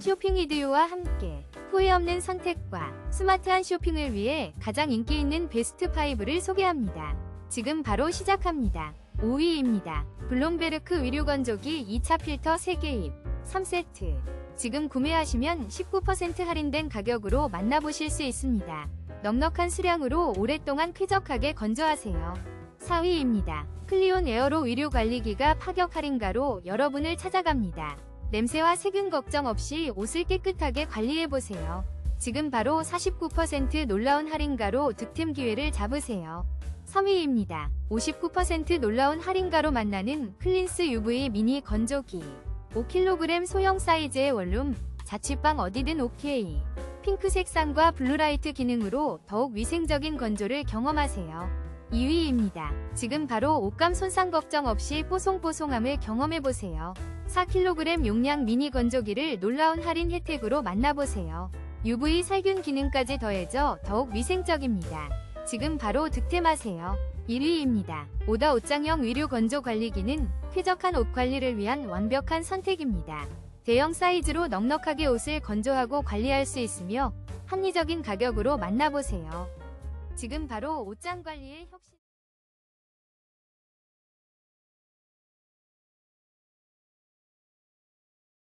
쇼핑 이디오와 함께 후회 없는 선택과 스마트한 쇼핑을 위해 가장 인기 있는 베스트 5를 소개합니다. 지금 바로 시작합니다. 5위입니다. 블룸베르크 위류 건조기 2차 필터 3개입 3세트. 지금 구매하시면 19% 할인된 가격으로 만나보실 수 있습니다. 넉넉한 수량으로 오랫동안 쾌적하게 건조하세요. 4위입니다. 클리온 에어로 위류 관리기가 파격 할인가로 여러분을 찾아갑니다. 냄새와 세균 걱정 없이 옷을 깨끗하게 관리해보세요. 지금 바로 49% 놀라운 할인가로 득템 기회를 잡으세요. 3위입니다. 59% 놀라운 할인가로 만나는 클린스 UV 미니 건조기. 5kg 소형 사이즈의 원룸, 자취방 어디든 오케이. 핑크 색상과 블루라이트 기능으로 더욱 위생적인 건조를 경험하세요. 2위입니다. 지금 바로 옷감 손상 걱정 없이 뽀송뽀송함을 경험해보세요. 4kg 용량 미니 건조기를 놀라운 할인 혜택으로 만나보세요. UV 살균 기능까지 더해져 더욱 위생적입니다. 지금 바로 득템하세요. 1위입니다. 오다 옷장형 위류 건조 관리기는 쾌적한 옷 관리를 위한 완벽한 선택입니다. 대형 사이즈로 넉넉하게 옷을 건조하고 관리할 수 있으며 합리적인 가격으로 만나보세요. 지금 바로 옷장 관리의 혁신